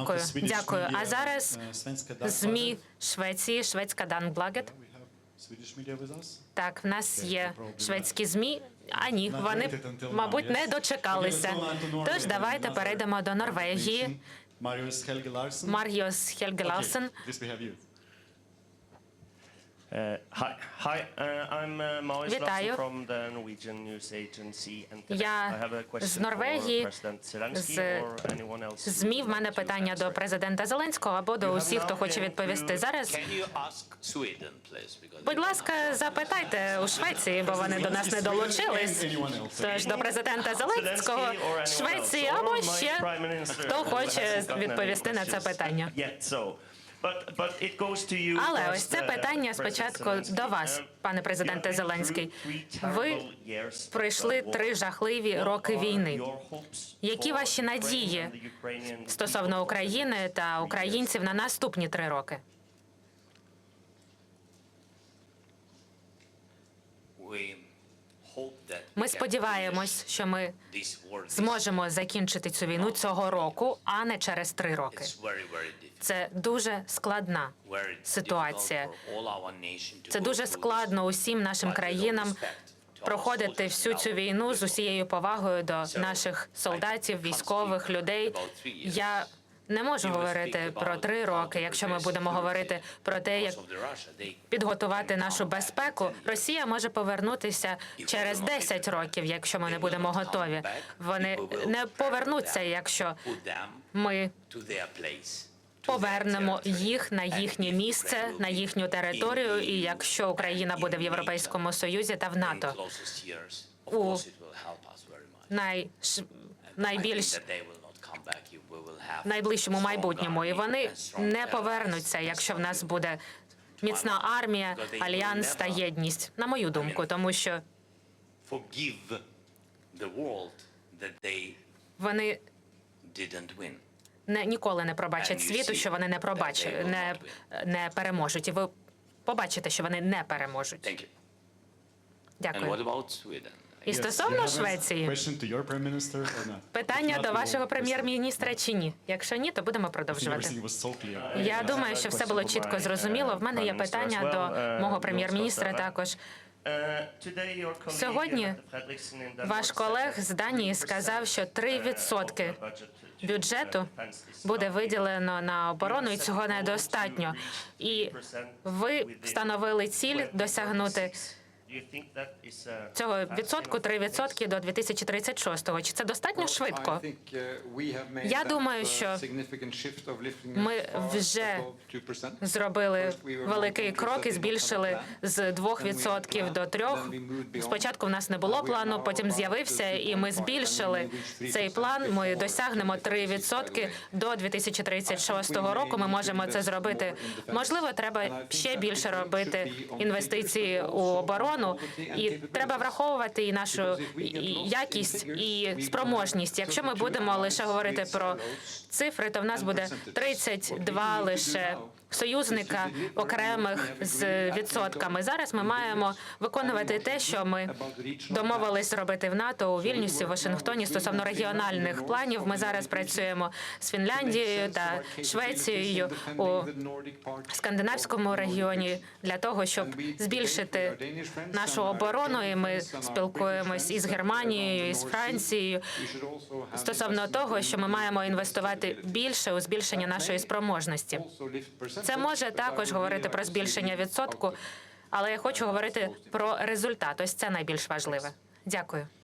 Дякую, дякую. А зараз змі змі Швеції, шведська Данблагет. Так, в нас є шведські змі. А ні, вони мабуть не дочекалися. Тож давайте перейдемо до Норвегії. Маріос Хельге Ларсен. Мар'йос Хельгеласен. Okay, hi, hi. Uh, I'm uh, Вітаю. From the Norwegian news agency. Я I have a question з Норвегії, for President Zelensky з or anyone else who ЗМІ в мене питання до президента Зеленського або до усіх, хто хоче відповісти. Зараз, Can you ask Sweden, please? Будь ласка, запитайте у Швеції, бо вони до нас не долучились. Тож до президента Зеленського, Швеції або ще хто хоче відповісти на це питання. Але ось це uh, питання спочатку до вас, Um, пане президенте Зеленський. Ви пройшли три жахливі роки війни. Які ваші надії стосовно? України та українців на наступні три роки? we Ми сподіваємось, що ми зможемо закінчити цю війну цього року, а не через три роки. Це дуже складна ситуація. Це дуже складно усім нашим країнам проходити всю цю війну з усією повагою до наших солдатів, військових людей. Я не можу говорити про три роки, якщо ми будемо говорити про те, як підготувати нашу безпеку. Росія може повернутися через 10 років, якщо ми не будемо готові. Вони не повернуться, якщо ми повернемо їх на їхнє місце, на їхню територію. І якщо Україна буде в Європейському Союзі та в НАТО, У най, найбільш найближчому майбутньому, і вони не повернуться, якщо в нас буде міцна армія, альянс та єдність. На мою думку, тому що вони не ніколи не пробачать світу, що вони не пробачать, не, не переможуть. І ви побачите, що вони не переможуть. Дякую. І стосовно Швеції, питання до вашого прем'єр-міністра чи ні? Якщо ні, то будемо продовжувати. Я думаю, що все було чітко зрозуміло. В мене є питання до мого прем'єр-міністра також. Сьогодні Ваш колег з Данії сказав, що 3% бюджету буде виділено на оборону, і цього недостатньо. І ви встановили ціль досягнути цього відсотку 3% до 2036-го. Чи це достатньо швидко? Я думаю, що Ми вже Зробили великий крок і збільшили з 2% до 3%. Спочатку в нас не було плану, потім з'явився, і ми збільшили цей план. Ми досягнемо 3% до 2036 року. Ми можемо це зробити. Можливо, треба ще більше робити інвестиції у оборону, і треба враховувати і нашу якість і спроможність. Якщо ми будемо лише говорити про цифри, то в нас буде 32 лише союзника окремих з відсотками. Зараз ми маємо виконувати те, що ми домовились робити в НАТО у Вільнюсі, Вашингтоні стосовно регіональних планів. Ми зараз працюємо з Фінляндією та Швецією у скандинавському регіоні для того, щоб збільшити нашу оборону. І ми спілкуємось із Германією, і з Францією стосовно того, що ми маємо інвестувати більше у збільшення нашої спроможності. Це може також говорити про збільшення відсотку, але я хочу говорити про результат. Ось це найбільш важливе. Дякую.